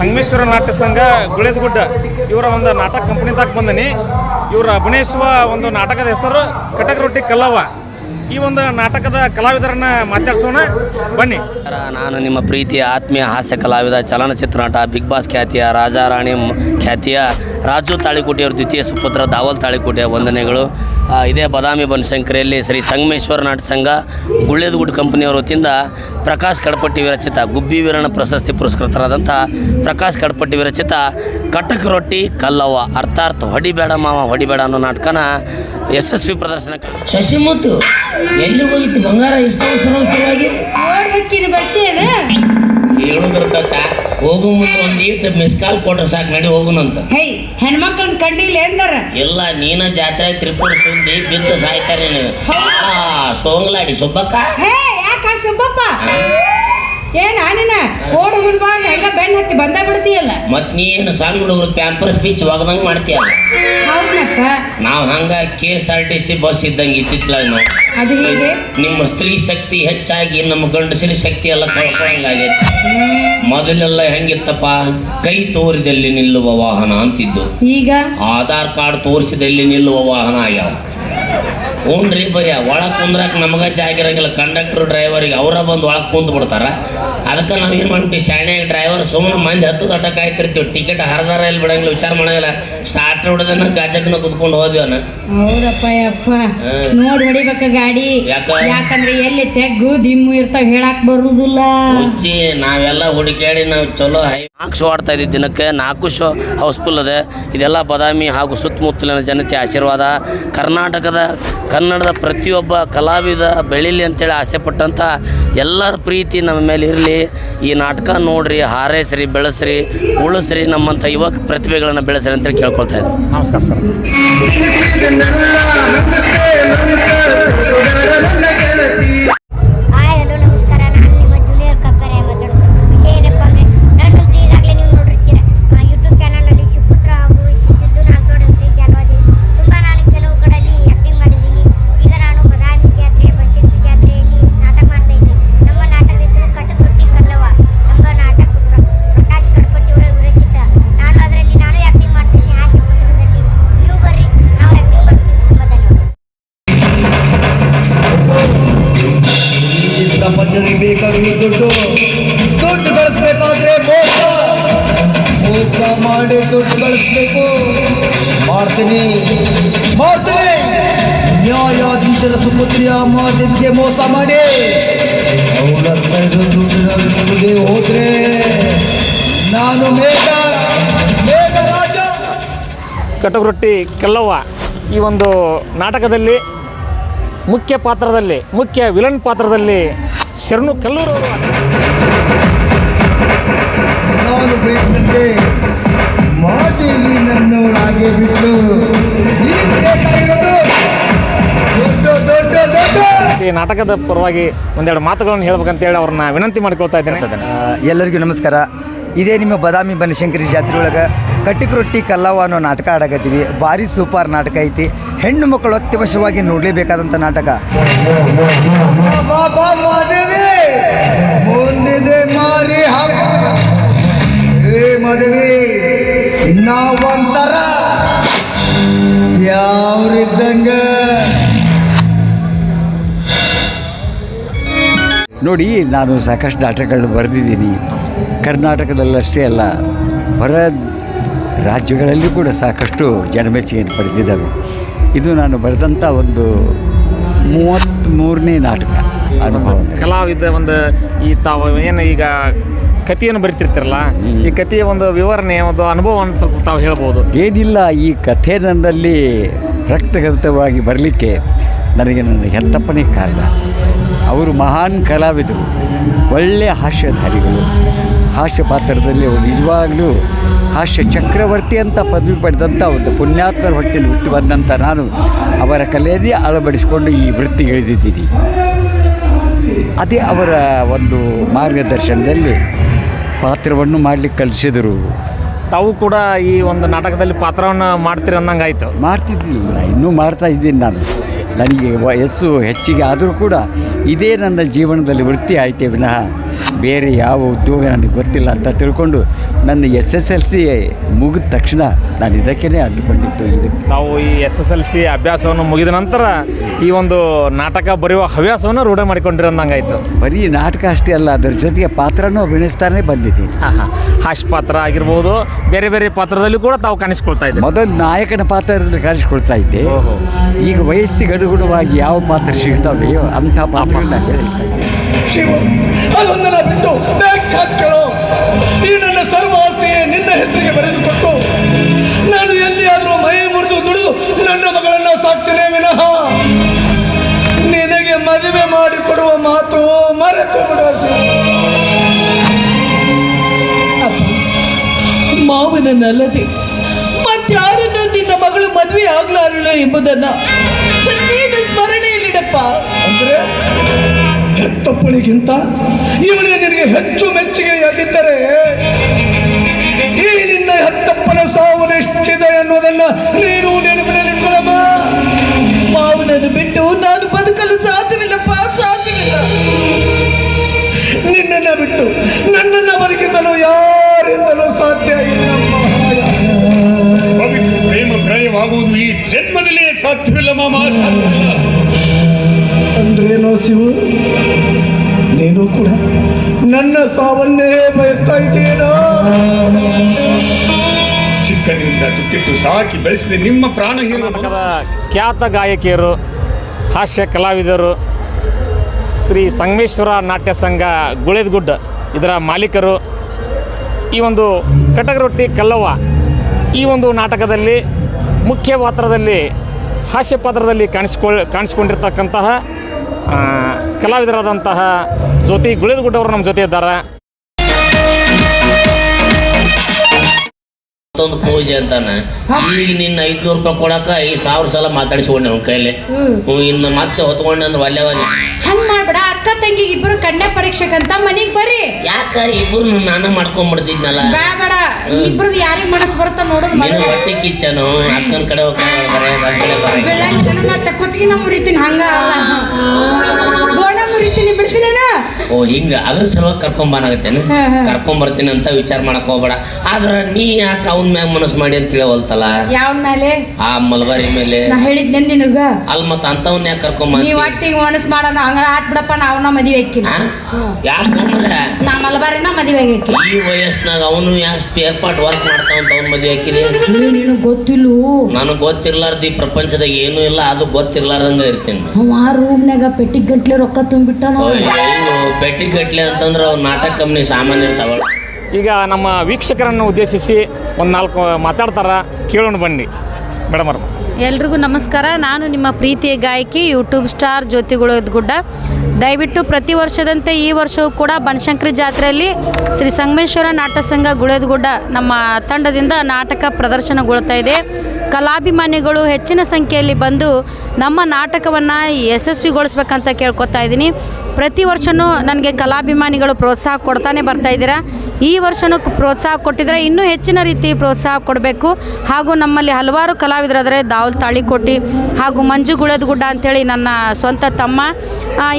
ಸಂಗಮೇಶ್ವರ ನಾಟ್ಯ ಸಂಘ ಗುಳೇದಗುಡ್ಡ. ಇವರ ಒಂದು ನಾಟಕ ಕಂಪನಿ ತಕ್ಕ ಬಂದನಿ. ಇವರ ಅಭಿನಯಿಸುವ ಒಂದು ನಾಟಕದ ಹೆಸರು ಕಟಕ ರೊಟ್ಟಿ ಕಲ್ಲವ್ವ. ಈ ಒಂದು ನಾಟಕದ ಕಲಾವಿದರನ್ನ ಮಾತಾಡ್ಸೋಣ. ಬನ್ನಿ. ನಾನು ನಿಮ್ಮ ಪ್ರೀತಿಯ ಆತ್ಮೀಯ ಹಾಸ್ಯ ಕಲಾವಿದ, ಚಲನಚಿತ್ರ ನಟ, ಬಿಗ್ ಬಾಸ್ ಖ್ಯಾತಿಯ, ರಾಜಾರಾಣಿ ಖ್ಯಾತಿಯ ರಾಜು ತಾಳಿಕೋಟೆಯವರ ದ್ವಿತೀಯ ಸುಪುತ್ರ ದಾವಲ್ ತಾಳಿಕೋಟೆಯ ವಂದನೆಗಳು. ಇದೇ ಬದಾಮಿ ಬನಶಂಕರಿಯಲ್ಲಿ ಶ್ರೀ ಸಂಗಮೇಶ್ವರ ನಾಟ ಸಂಘ ಗುಳ್ಳೇದಗುಡ್ ಕಂಪನಿಯವರ ವತಿಯಿಂದ ಪ್ರಕಾಶ್ ಕಡಪಟ್ಟಿ ವಿರಚಿತ ಗುಬ್ಬಿ ವೀರಣ ಪ್ರಶಸ್ತಿ ಪುರಸ್ಕೃತರಾದಂಥ ಪ್ರಕಾಶ್ ಕಡಪಟ್ಟಿ ವಿರಚಿತ ಕಟಕ ರೊಟ್ಟಿ ಕಲ್ಲವ್ವ. ಅರ್ಥಾರ್ಥ ಹೊಡಿಬೇಡ ಮಾವ ಹೊಡಿಬೇಡ ಅನ್ನೋ ನಾಟಕನ ಯಶಸ್ವಿ ಪ್ರದರ್ಶನ ಶಶಿಮುತ್ತು ಎಲ್ಲಿ ಹೋಗಿತ್ತು ಬಂಗಾರ ಇಷ್ಟು ಹೇಳುದ್ರ ತಾತ. ಹೋಗು ಮುಂದೆ ಒಂದು ಈಟ್ ಮಿಸ್ ಕಾಲ್ ಕೊಟ್ರೆ ಸಾಕು ನಡಿ ಹೋಗುನಂತ ಹೇ ಹೆಣ್ಮಕ್ಳನ್ನ ಕಂಡಿಲ್ಲ ಎಂದಾರ? ಇಲ್ಲ ನೀನ ಜಾತ್ರೆ ತ್ರಿಪುರ ಸುಂದಿ ಬಿದ್ದು ಸಾಯ್ತಾರೆ ನೀನು. ಆ ಸೋಂಗ್ಲಾಡಿ ಸುಬ್ಬಕ್ಕ. ಹೇ ಯಾಕ ಸುಬ್ಬಪ್ಪ? ಏನ್ ಆನಿನ ಓಡ್ ಹುಡುಗ ಹೆಂಗ ಬೆನ್ ಹತ್ತಿ ಬಂದ ಬಿಡ್ತೀಯಲ್ಲ. ಮತ್ ನೀನು ಸಣ್ಣ ಹುಡುಗರು ಪ್ಯಾಂಪರ್ ಸ್ಪೀಚ್ ಒಗದಂಗೆ ಮಾಡ್ತೀಯಲ್ಲ ಹೌದಕ್ಕ ನಾವು ಹಂಗ K S R T C bus ಇದ್ದಂಗೆ ಇತ್ತಿತ್ಲಾಗ ನಾವು ಅದು ಹೇಗೆ? ನಿಮ್ಮ ಸ್ತ್ರೀ ಶಕ್ತಿ ಹೆಚ್ಚಾಗಿ ನಮ್ಮ ಗಂಡಸರಿ ಶಕ್ತಿ ಎಲ್ಲ ಕಳ್ಕೊಂಡಾಗೈತಿ ಮೊದಲೆಲ್ಲ ಹೆಂಗಿತ್ತಪ್ಪ? ಕೈ ತೋರಿದಲ್ಲಿ ನಿಲ್ಲುವ ವಾಹನ ಅಂತಿದ್ದು. ಈಗ? ಆಧಾರ್ ಕಾರ್ಡ್ ತೋರಿಸಿದಲ್ಲಿ ನಿಲ್ಲುವ ವಾಹನ ಆಗ್ಯಾವ. ಹ್ಞೂನ್ರಿ ಭಯ್ಯ ಒಳಗೆ ಕುಂದ್ರಕ್ಕೆ ನಮಗೆ ಜಾಗಿರಂಗಿಲ್ಲ ಕಂಡಕ್ಟ್ರು ಡ್ರೈವರಿಗೆ ಅವರ ಬಂದು ಒಳಗೆ ಕುಂದು ಬಿಡ್ತಾರ. ಅದಕ್ಕೆ ನಾವು ಏನು ಮಾಡ್ತೀವಿ? ಶಾಣ್ಯಾಗ ಡ್ರೈವರ್ ಸುಮ್ಮನೆ ಮಂದಿ ಹತ್ತು ದಟ್ಟ ಕಾಯ್ತಿರ್ತೀವಿ ಟಿಕೆಟ್ ಹರಿದಾರ ಇಲ್ಲಿ ಬಿಡಂಗಿಲ್ಲ. ವಿಚಾರ ಮಾಡಂಗಿಲ್ಲ. ಸ್ಟಾರ್ಟ್ ಹೊಡೆದನ್ನ ಗಾಜಕ್ನ ಕುತ್ಕೊಂಡು ಹೋದ್ವನ ಹೌದಪ್ಪ ಯಪ್ಪ. ನೋಡ್ ಹೊಡಿಬೇಕ ಗಾಡಿ. ಯಾಕ? ಯಾಕಂದ್ರೆ ಎಲ್ಲಿ ತೆಗ್ಗು ದಿಮ್ಮು ಇರ್ತಾವ ಹೇಳಕ್ ಬರುದಿಲ್ಲ. ನಾವೆಲ್ಲ ಹುಡುಕಾಡಿ ನಾವು ಚಲೋ ಹೈ ನಾಲ್ಕು ಶೋ ಆಡ್ತಾ ಇದ್ದೀವಿ ದಿನಕ್ಕೆ ನಾಲ್ಕು ಶೋ ಹೌಸ್ಫುಲ್ ಅದೇ. ಇದೆಲ್ಲ ಬಾದಾಮಿ ಹಾಗೂ ಸುತ್ತಮುತ್ತಲಿನ ಜನತೆ ಆಶೀರ್ವಾದ. ಕರ್ನಾಟಕದ ಕನ್ನಡದ ಪ್ರತಿಯೊಬ್ಬ ಕಲಾವಿದ ಬೆಳೀಲಿ ಅಂತೇಳಿ ಆಸೆ ಪಟ್ಟಂಥ ಎಲ್ಲರ ಪ್ರೀತಿ ನಮ್ಮ ಮೇಲೆ ಇರಲಿ. ಈ ನಾಟಕ ನೋಡ್ರಿ ಹಾರೈಸ್ರಿ ಬೆಳೆಸ್ರಿ ಉಳಿಸ್ರಿ ನಮ್ಮಂಥ ಯುವಕ ಪ್ರತಿಭೆಗಳನ್ನು ಬೆಳೆಸ್ರಿ ಅಂತೇಳಿ ಕೇಳ್ಕೊಳ್ತಾ ಇದ್ದೀನಿ ನಮಸ್ಕಾರ ಸರ್. ದುಡ್ಡು ಗಳಿಸ್ಬೇಕು ಮಾಡ್ತೀನಿ ಮಾಡ್ತೀನಿ ನ್ಯಾಯಾಧೀಶರ ಸುಪುತ್ರಿಯ ಮಾದೇವಿಗೆ ಮೋಸ ಮಾಡಿ. ಅವರ ದುಡ್ಡು ಗಳಿಸುವುದೇ ಹೋದ್ರೆ ನಾನು ಮೇಘ ಮೇಘ ರಾಜ. ಕಟಕ್ ರೊಟ್ಟಿ ಕಲ್ಲವ್ವ ಈ ಒಂದು ನಾಟಕದಲ್ಲಿ ಮುಖ್ಯ ಪಾತ್ರದಲ್ಲಿ ಮುಖ್ಯ ವಿಲನ್ ಪಾತ್ರದಲ್ಲಿ ಶರಣು ಕಲ್ಲೂರವರು. ನಾನು ಬಿಟ್ಟು ಈ ನಾಟಕದ ಪರವಾಗಿ ಒಂದೆರಡು ಮಾತುಗಳನ್ನು ಹೇಳ್ಬೇಕಂತೇಳಿ ಅವ್ರನ್ನ ವಿನಂತಿ ಮಾಡ್ಕೊಳ್ತಾ ಇದ್ದೇನೆ. ಎಲ್ಲರಿಗೂ ನಮಸ್ಕಾರ. ಇದೇ ನಿಮ್ಮ ಬದಾಮಿ ಬನಶಂಕರಿ ಜಾತ್ರೆ ಒಳಗೆ ಕಟ್ಟಿಕ್ ರೊಟ್ಟಿ ಕಲ್ಲವ ಅನ್ನೋ ನಾಟಕ ಆಡಕತ್ತೀವಿ. ಭಾರಿ ಸೂಪರ್ ನಾಟಕ ಐತಿ. ಹೆಣ್ಣು ಮಕ್ಕಳು ಅತ್ಯವಶ್ಯವಾಗಿ ನೋಡಲೇಬೇಕಾದಂಥ ನಾಟಕ. ಬಾ ಮದುವೆ ಮಾದೇವಿ. ನಾವಂತರ ಯಾವ್ರಿದ್ದಂಗ? ನೋಡಿ ನಾನು ಸಾಕಷ್ಟು ನಾಟಕಗಳನ್ನು ಬರೆದಿದ್ದೀನಿ. ಕರ್ನಾಟಕದಲ್ಲಷ್ಟೇ ಅಲ್ಲ ಹೊರ ರಾಜ್ಯಗಳಲ್ಲಿ ಕೂಡ ಸಾಕಷ್ಟು ಜನಮೆಚ್ಚುಗೆಯನ್ನು ಪಡೆದಿದ್ದಾವೆ. ಇದು ನಾನು ಬರೆದಂಥ ಒಂದು ಮೂವತ್ತ್ಮೂರನೇ ನಾಟಕ ಅನುಭವ. ಕಲಾವಿದ ಒಂದು ಈ ತಾವು ಏನು ಈಗ ಕಥೆಯನ್ನು ಬರಿತಿರ್ತಿರಲ್ಲ ಈ ಕಥೆಯ ಒಂದು ವಿವರಣೆ ಒಂದು ಅನುಭವವನ್ನು ಸ್ವಲ್ಪ ತಾವು ಹೇಳ್ಬೋದು. ಏನಿಲ್ಲ ಈ ಕಥೆ ನನ್ನಲ್ಲಿ ರಕ್ತಗತವಾಗಿ ಬರಲಿಕ್ಕೆ ನನಗೆ ನನ್ನ ಹೆತ್ತಪ್ಪನೇ ಕಾರಣ. ಅವರು ಮಹಾನ್ ಕಲಾವಿದರು ಒಳ್ಳೆಯ ಹಾಸ್ಯಧಾರಿಗಳು. ಹಾಸ್ಯ ಪಾತ್ರದಲ್ಲಿ ಅವರು ನಿಜವಾಗಲೂ ಹಾಸ್ಯ ಚಕ್ರವರ್ತಿ ಅಂತ ಪದವಿ ಪಡೆದಂಥ ಒಂದು ಪುಣ್ಯಾತ್ಮರ ಹೊಟ್ಟೆಯಲ್ಲಿ ಹುಟ್ಟಿ ಬಂದಂಥ ನಾನು ಅವರ ಕಲೆಯನ್ನೇ ಅಳವಡಿಸಿಕೊಂಡು ಈ ವೃತ್ತಿಗಿಳಿದಿದ್ದೀನಿ ಅದೇ ಅವರ ಒಂದು ಮಾರ್ಗದರ್ಶನದಲ್ಲಿ ಪಾತ್ರವನ್ನು ಮಾಡಲಿಕ್ಕೆ ಕಲಿಸಿದರು. ತಾವು ಕೂಡ ಈ ಒಂದು ನಾಟಕದಲ್ಲಿ ಪಾತ್ರವನ್ನು ಮಾಡ್ತೀರ ಅನ್ನಂಗೆ ಆಯಿತು ಮಾಡ್ತಿದ್ದಿಲ್ಲ ಇನ್ನೂ ಮಾಡ್ತಾ ಇದ್ದೀನಿ ನಾನು. ನನಗೆ ವಯಸ್ಸು ಹೆಚ್ಚಿಗೆ ಆದರೂ ಕೂಡ ಇದೇ ನನ್ನ ಜೀವನದಲ್ಲಿ ವೃತ್ತಿ ಆಯಿತೇ ವಿನಃ ಬೇರೆ ಯಾವ ಉದ್ಯೋಗ ನನಗೆ ಗೊತ್ತಿಲ್ಲ ಅಂತ ತಿಳ್ಕೊಂಡು ನನ್ನ ಎಸ್ ಎಸ್ ಎಲ್ ಸಿ ಮುಗಿದ ತಕ್ಷಣ ನಾನು ಇದಕ್ಕೇ ಅಡ್ಡಿಕೊಂಡಿತ್ತು ಇದಕ್ಕೆ ತಾವು ಈ ಎಸ್ ಎಸ್ ಎಲ್ ಸಿ ಅಭ್ಯಾಸವನ್ನು ಮುಗಿದ ನಂತರ ಈ ಒಂದು ನಾಟಕ ಬರೆಯುವ ಹವ್ಯಾಸವನ್ನು ರೂಢ ಮಾಡಿಕೊಂಡಿರೋದಂಗಾಯ್ತು ಬರೀ ನಾಟಕ ಅಷ್ಟೇ ಅಲ್ಲ ಅದರ ಜೊತೆಗೆ ಪಾತ್ರನೂ ಅಭಿನಯಿಸ್ತಾನೆ ಬಂದಿದ್ದೀನಿ. ಹಾಂ ಹಾಂ ಹಾಸ್ಯ ಪಾತ್ರ ಆಗಿರ್ಬೋದು ಬೇರೆ ಬೇರೆ ಪಾತ್ರದಲ್ಲಿ ಕೂಡ ತಾವು ಕಾಣಿಸ್ಕೊಳ್ತಾ ಇದ್ದೆ ಮೊದಲು ನಾಯಕನ ಪಾತ್ರದಲ್ಲಿ ಕಾಣಿಸ್ಕೊಳ್ತಾ ಇದ್ದೆ. ಈಗ ವಯಸ್ಸಿಗೆ ಅನುಗುಣವಾಗಿ ಯಾವ ಪಾತ್ರ ಸಿಗ್ತಾವೆಯೋ ಅಂಥ ಪಾತ್ರಗಳನ್ನ ಬೆಳೆಸ್ತಾ ಇದ್ದೆ ಶಿವ, ಅದೊಂದನ್ನ ಬಿಟ್ಟು ಬ್ಯಾಂಕ್ ಕೇಳೋ. ಈ ನನ್ನ ಸರ್ವ ಆಸ್ತಿಯೇ ನಿನ್ನ ಹೆಸರಿಗೆ ಬರೆದುಕೊಟ್ಟು. ನಾನು ಎಲ್ಲಿಯಾದರೂ ಮೈ ಮುರಿದು ದುಡಿದು ನನ್ನ ಮಗಳನ್ನ ಸಾಕ್ತೇನೆ ವಿನಃ. ನಿನಗೆ ಮದುವೆ ಮಾಡಿಕೊಡುವ ಮಾತು ಮರೆತು ಬಿಡು ಶಿವ. ಮಾವನನ್ನಲ್ಲದೆ ಮತ್ತಾರನ್ನು ನಿನ್ನ ಮಗಳು ಮದುವೆ ಆಗ್ಲಾರಳು ಎಂಬುದನ್ನ ನೀನು ಸ್ಮರಣೆಯಲ್ಲಿಡಪ್ಪ. ಹೆತ್ತಪ್ಪಳಿಗಿಂತ ಇವನೇ ನಿನಗೆ ಹೆಚ್ಚು ಮೆಚ್ಚುಗೆಯಾಗಿದ್ದರೆ ಈ ನಿನ್ನ ಹೆತ್ತಪ್ಪನ ಸಾವು ನಿಶ್ಚಿತ ಎನ್ನುವುದನ್ನ ನೀನು ನೆನಪಿನಲ್ಲಿಟ್ಕೊಳ್ಳಮ್ಮ ಮಾವನನ್ನು ಬಿಟ್ಟು ನಾನು ಬದುಕಲು ಸಾಧ್ಯವಿಲ್ಲಪ್ಪ ಸಾಧ್ಯವಿಲ್ಲ. ನಿನ್ನನ್ನ ಬಿಟ್ಟು ನನ್ನನ್ನ ಬದುಕಿಸಲು ಯಾರಿಂದಲೂ ಸಾಧ್ಯ ಇಲ್ಲ ಪ್ರೇಮ ಪ್ರಯವಾಗುವುದು ಈ ಜನ್ಮದಲ್ಲಿ ಸಾಧ್ಯವಿಲ್ಲ ಮಾಮ ಸಾಧ್ಯವಿಲ್ಲ. ಅಂದ್ರೇನೋ ಶಿವು? ನೀನು ಕೂಡ ನನ್ನ ಸಾವನ್ನೇ ಬಯಸ್ತಾ ಇದ್ದೀನೋ ಚಿಕ್ಕಂದಿನಿಂದ ತುತ್ತಿಟ್ಟು ಸಾಕಿ ಬೆಳೆಸಿದೆ ನಿಮ್ಮ ಪ್ರಾಣ ಹೀರೋ ಕರ್ನಾಟಕದ ಖ್ಯಾತ ಗಾಯಕಿಯರು ಹಾಸ್ಯ ಕಲಾವಿದರು ಶ್ರೀ ಸಂಗಮೇಶ್ವರ ನಾಟ್ಯ ಸಂಘ ಗುಳೇದಗುಡ್ಡ. ಇದರ ಮಾಲೀಕರು ಈ ಒಂದು ಕಟಕರೊಟ್ಟಿ ಕಲ್ಲವ್ವ. ಈ ಒಂದು ನಾಟಕದಲ್ಲಿ ಮುಖ್ಯ ಪಾತ್ರದಲ್ಲಿ ಹಾಸ್ಯ ಪಾತ್ರದಲ್ಲಿ ಕಾಣಿಸ್ಕೊಳ್ ಕಾಣಿಸ್ಕೊಂಡಿರ್ತಕ್ಕಂತಹ ಕಲಾವಿದರಾದಂತಹ ಜ್ಯೋತಿ ಗುಳೇದಗುಡ್ಡ ಅವರು ನಮ್ಮ ಜೊತೆ ಇದ್ದಾರೆ ಮತ್ತೊಂದು ಪೂಜೆ ಅಂತಾನೆ. ಈಗ ನಿನ್ನ ಐದ್ನೂರು ರೂಪಾಯಿ ಕೊಡಕ ಐದು ಸಾವಿರ ಸಲ ಮಾತಾಡಿಸ್ಕೊಂಡೆ ಅವನ ಕೈಲಿ ಹ್ಮ್, ಇನ್ನು ಮತ್ತೆ ಹೊತ್ಕೊಂಡೆ ಅಂದ್ರೆ ಒಲ್ಲೆವಾಗಿ ಹಂಗ್ ಮಾಡ್ಬೇಡ ತಂಗಿಗೆ ಇಬ್ರು ಕನ್ಯಾ ಪರೀಕ್ಷೆಗಂತ ಮನೆಗೆ ಬರ್ರಿ. ಯಾಕ ಇಬ್ರು ನಾನು ಮಾಡ್ಕೊಂಡ್ಬಿಡ್ತಿದ್ನಲ್ಲ ಬೇಡ ಇಬ್ರದ್ ಯಾರಿಗ್ ಮನಸ್ ಬರುತ್ತ ನೋಡೋದು ನೀನು ಮೊದಲು. ಹೊಟ್ಟೆ ಕಿಚ್ಚನು ಅಕ್ಕನ ಕಡೆ ಹೋಗ್ತಾರೆ ನನ್ನ ನಾ ಬರಂಗಿಲ್ಲ. ನಾ ಮುರಿತೀನಿ ಹಂಗ ಅಲ್ಲ. ಗೋಣ ಮುರಿತೀನಿ ಬಿಡ್ತೀನೇನ ಓ ಹಿಂಗ ಅದ್ರ ಸಲುವಾಗಿ ಕರ್ಕೊಂಬಾನಾಗತ್ತೇನು. ಕರ್ಕೊಂಬರ್ತೀನಿ ಅಂತ ವಿಚಾರ ಮಾಡಕ್ ಹೋಗ್ಬೇಡ. ಆದ್ರ ನೀ ಯಾಕೆ ಅವನ ಮ್ಯಾಗ ಮನಸ್ ಮಾಡಿ ಅಂತ ತಿಳಿಯವಲ್ತಲ್ಲ ಯಾವ ಮೇಲೆ? ಆ ಮಲ್ಬಾರಿ ಮೇಲೆ. ನಾ ಹೇಳಿದ್ನೆ ನಿನಗ. ಅಲ್ ಮತ್ತ ಅಂತವನ್ ಯಾಕೆ ಕರ್ಕೊಂಬ ಒಟ್ಟಿಗೆ ಮನಸ್ ಮಾಡೋಣ ಹಂಗ ಆತ್ ಬಿಡಪ್ಪ ನಾವನ್ನ ಮದುವೆ ನಾ ಮಲ್ಬಾರಿನ ಮದುವೆ ಈ ವಯಸ್ಸಿನಾಗ ಅವನು ಯಾಕೆ ಸ್ಪೇರ್ ಪಾರ್ಟ್ ವರ್ಕ್ ಮಾಡ್ತಾವಂತ ಅವ್ನ ಮದುವೆ ಹಾಕಿದೆ ನೀನು ಗೊತ್ತಿಲ್ಲ? ನನಗೆ ಗೊತ್ತಿರ್ಲಾರ್ದು ಈ ಪ್ರಪಂಚದಾಗ ಏನೂ ಇಲ್ಲ ಅದು ಗೊತ್ತಿರ್ಲಾರ್ದಂಗ ಇರ್ತೇನೆ. ಅವ ಆ ರೂಮ್ನಾಗ ಪೆಟ್ಟಿಗೆ ಗಂಟ್ಲೆ ರೊಕ್ಕ ತುಂಬಿಟ್ಟನ? ಅಯ್ಯೋ ಪೆಟ್ಟಿ ಕಟ್ಲೆ ಅಂತಂದ್ರೆ ಅವ್ರು ನಾಟಕ ಕಂಪ್ನಿ ಸಾಮಾನ್ಯ ಇರ್ತಾವ ಈಗ ನಮ್ಮ ವೀಕ್ಷಕರನ್ನು ಉದ್ದೇಶಿಸಿ ಒಂದು ನಾಲ್ಕು ಮಾತಾಡ್ತಾರ ಕೇಳೋಣ ಬನ್ನಿ. ಮೇಡಮ್ ಅವ್ರು. ಎಲ್ರಿಗೂ ನಮಸ್ಕಾರ. ನಾನು ನಿಮ್ಮ ಪ್ರೀತಿಯ ಗಾಯಕಿ ಯೂಟ್ಯೂಬ್ ಸ್ಟಾರ್ ಜ್ಯೋತಿಗಳು ಗುಡ್ಡ ದಯವಿಟ್ಟು ಪ್ರತಿ ವರ್ಷದಂತೆ ಈ ವರ್ಷವೂ ಕೂಡ ಬನಶಂಕರಿ ಜಾತ್ರೆಯಲ್ಲಿ ಶ್ರೀ ಸಂಗಮೇಶ್ವರ ನಾಟಕ ಸಂಘ ಗುಳೇದಗುಡ್ಡ ನಮ್ಮ ತಂಡದಿಂದ ನಾಟಕ ಪ್ರದರ್ಶನಗೊಳ್ತಾ ಇದೆ. ಕಲಾಭಿಮಾನಿಗಳು ಹೆಚ್ಚಿನ ಸಂಖ್ಯೆಯಲ್ಲಿ ಬಂದು ನಮ್ಮ ನಾಟಕವನ್ನು ಯಶಸ್ವಿಗೊಳಿಸ್ಬೇಕಂತ ಕೇಳ್ಕೊತಾ ಇದ್ದೀನಿ. ಪ್ರತಿ ವರ್ಷವೂ ನನಗೆ ಕಲಾಭಿಮಾನಿಗಳು ಪ್ರೋತ್ಸಾಹ ಕೊಡ್ತಾನೆ ಬರ್ತಾ ಇದ್ದೀರಾ. ಈ ವರ್ಷನೂ ಪ್ರೋತ್ಸಾಹ ಕೊಟ್ಟಿದ್ರೆ ಇನ್ನೂ ಹೆಚ್ಚಿನ ರೀತಿ ಪ್ರೋತ್ಸಾಹ ಕೊಡಬೇಕು. ಹಾಗೂ ನಮ್ಮಲ್ಲಿ ಹಲವಾರು ಕಲಾವಿದರಾದರೆ ದಾವಲ್ ತಾಳಿಕೋಟಿ ಹಾಗೂ ಮಂಜು ಗುಳದಗುಡ್ಡ ಅಂಥೇಳಿ ನನ್ನ ಸ್ವಂತ ತಮ್ಮ.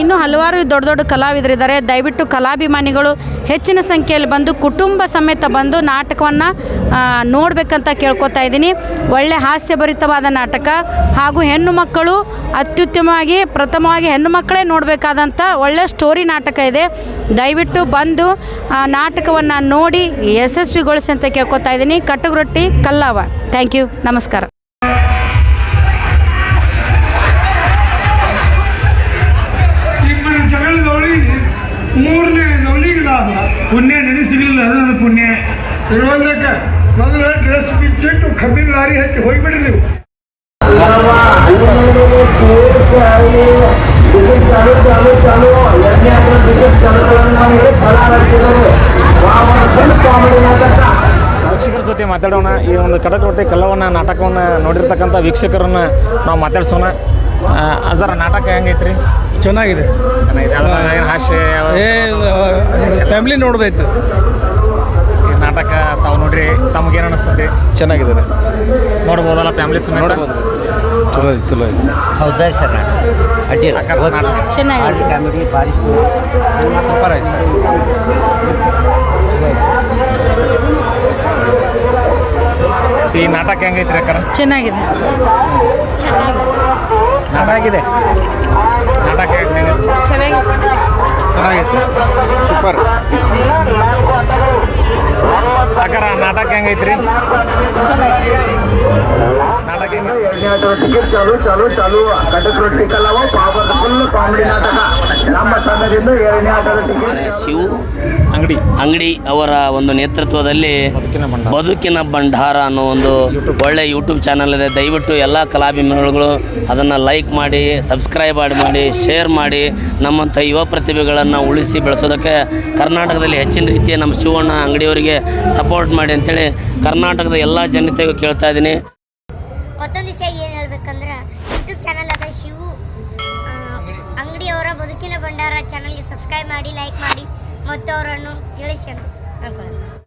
ಇನ್ನೂ ಹಲವಾರು ದೊಡ್ಡ ದೊಡ್ಡ ಕಲಾವಿದರಿದ್ದಾರೆ. ದಯವಿಟ್ಟು ಕಲಾಭಿಮಾನಿಗಳು ಹೆಚ್ಚಿನ ಸಂಖ್ಯೆಯಲ್ಲಿ ಬಂದು ಕುಟುಂಬ ಸಮೇತ ಬಂದು ನಾಟಕವನ್ನು ನೋಡಬೇಕಂತ ಕೇಳ್ಕೊತಾ ಇದ್ದೀನಿ. ಒಳ್ಳೆ ಹಾಸ್ಯಭರಿತವಾದ ನಾಟಕ ಹಾಗೂ ಹೆಣ್ಣು ಮಕ್ಕಳು ಅತ್ಯುತ್ತಮವಾಗಿ, ಪ್ರಥಮವಾಗಿ ಹೆಣ್ಣು ಮಕ್ಕಳೇ ನೋಡಬೇಕಾದಂಥ ಒಳ್ಳೆಯ ಸ್ಟೋರಿ ನಾಟಕ ಇದೆ. ದಯವಿಟ್ಟು ಬಂದು, ಆ, ನಾಟಕವನ್ನು ನೋಡಿ ಯಶಸ್ವಿಗೊಳಿಸಿ ಅಂತ ಕೇಳ್ಕೊತಾ ಇದ್ದೀನಿ. ಕಟ್ಟುರೊಟ್ಟಿ ಕಲ್ಲಾವ. ಥ್ಯಾಂಕ್ ಯು ನಮಸ್ಕಾರ. ಮೂರನೇ ಪುಣ್ಯ ನೆನೆಸಿಗಲಿಲ್ಲ ಅದು ನನ್ನ ಪುಣ್ಯ ಇರುವಂತ ಮೊದಲು ಡ್ರೆಸ್ ಬಿಚ್ಚಿಟ್ಟು ಕಬ್ಬಿನ ಲಾರಿ ಹಚ್ಚಿ ಹೋಗ್ಬಿಡ್ರಿ ವೀಕ್ಷಕರ ಜೊತೆ ಮಾತಾಡೋಣ. ಈ ಒಂದು ಕಡಕೋಟೆ ಕಲ್ಲವನ್ನ, ನಾಟಕವನ್ನ ನೋಡಿರ್ತಕ್ಕಂಥ ವೀಕ್ಷಕರನ್ನ ನಾವು ಮಾತಾಡ್ಸೋಣ. ಆ, ಅಜರ ನಾಟಕ ಹೆಂಗೈತ್ರಿ? ಚೆನ್ನಾಗಿದೆ. ಚೆನ್ನಾಗಿದೆ. ಅದ್ರೊಳಗೆ ಏನು ಹಾಸ್ಯ ಏ ಫ್ಯಾಮಿಲಿ ನೋಡ್ದೈತೆ. ಈ ನಾಟಕ ತಾವು ನೋಡ್ರಿ ತಮಗೇನು ಅನಿಸ್ತತಿ? ಚೆನ್ನಾಗಿದೆ ನೋಡ್ಬೋದಲ್ಲ ಫ್ಯಾಮಿಲಿ ಸಮೇತ? ಚಲೋ ಚಲೋ ಹೌದಾ ಸರ್? ಅಡ್ಡಿ ಚೆನ್ನಾಗಿದೆ. ಕಾಮಿಡಿ ಭಾರಿ ಸೂಪರ್ ಆಯ್ತು ಸರ್. ಈ ನಾಟಕ ಹೆಂಗೈತ್ರಿ ಅಕ್ಕ ಚೆನ್ನಾಗಿದೆ. ಚೆನ್ನಾಗಿದೆ. ನಾಟಕ ಹೆಂಗೈತಿ ಚೆನ್ನಾಗಿದೆ. ಚೆನ್ನಾಗಿದೆ. ಸೂಪರ್ ಅಕ್ಕರ ನಾಟಕ ಹೆಂಗೈತ್ರಿ ನಾಟಕ ಟಿಕೆಟ್ ಚಾಲು ಚಾಲು ಚಾಲು ಕಟಕ್ ರೊಟ್ಟಿ ಕಲ್ಲವ ಪಾಪದ ಫುಲ್ ಕಾಮಿಡಿ ನಾಟಕ ನಮ್ಮ ತಂಡದಿಂದ ಎರಡನೇ ಆಟದ ಟಿಕೆಟ್ ಶಿವು. ಅಂಗಡಿ. ಅಂಗಡಿ ಅವರ ಒಂದು ನೇತೃತ್ವದಲ್ಲಿ ಬದುಕಿನ ಭಂಡಾರ. ಅನ್ನೋ ಒಂದು ಒಳ್ಳೆ ಯೂಟ್ಯೂಬ್ ಚಾನಲ್ ಇದೆ. ದಯವಿಟ್ಟು ಎಲ್ಲ ಕಲಾಭಿಮಾನಿಗಳು ಅದನ್ನು ಲೈಕ್ ಮಾಡಿ ಸಬ್ಸ್ಕ್ರೈಬ್ ಮಾಡಿ ಮಾಡಿ ಶೇರ್ ಮಾಡಿ ನಮ್ಮಂಥ ಯುವ ಪ್ರತಿಭೆಗಳನ್ನು ಉಳಿಸಿ ಬೆಳೆಸೋದಕ್ಕೆ ಕರ್ನಾಟಕದಲ್ಲಿ ಹೆಚ್ಚಿನ ರೀತಿಯ ನಮ್ಮ ಶಿವಣ್ಣ ಅಂಗಡಿಯವರಿಗೆ ಸಪೋರ್ಟ್ ಮಾಡಿ ಅಂತೇಳಿ ಕರ್ನಾಟಕದ ಎಲ್ಲ ಜನತೆಗೂ ಕೇಳ್ತಾ ಇದ್ದೀನಿ. ಮತ್ತೊಂದು ವಿಷಯ ಏನು ಹೇಳ್ಬೇಕಂದ್ರೆ ಯೂಟ್ಯೂಬ್ ಚಾನಲ್ ಅದ ಶಿವು ಅಂಗಡಿಯವರ ಬದುಕಿನ ಭಂಡಾರ ಚಾನಲ್ಗೆ ಸಬ್ಸ್ಕ್ರೈಬ್ ಮಾಡಿ ಲೈಕ್ ಮಾಡಿ. ಮತ್ತು ಅವರನ್ನು ತಿಳಿಸಿ ಅಂತ ಹೇಳ್ಕೊಳ್ಳೋದು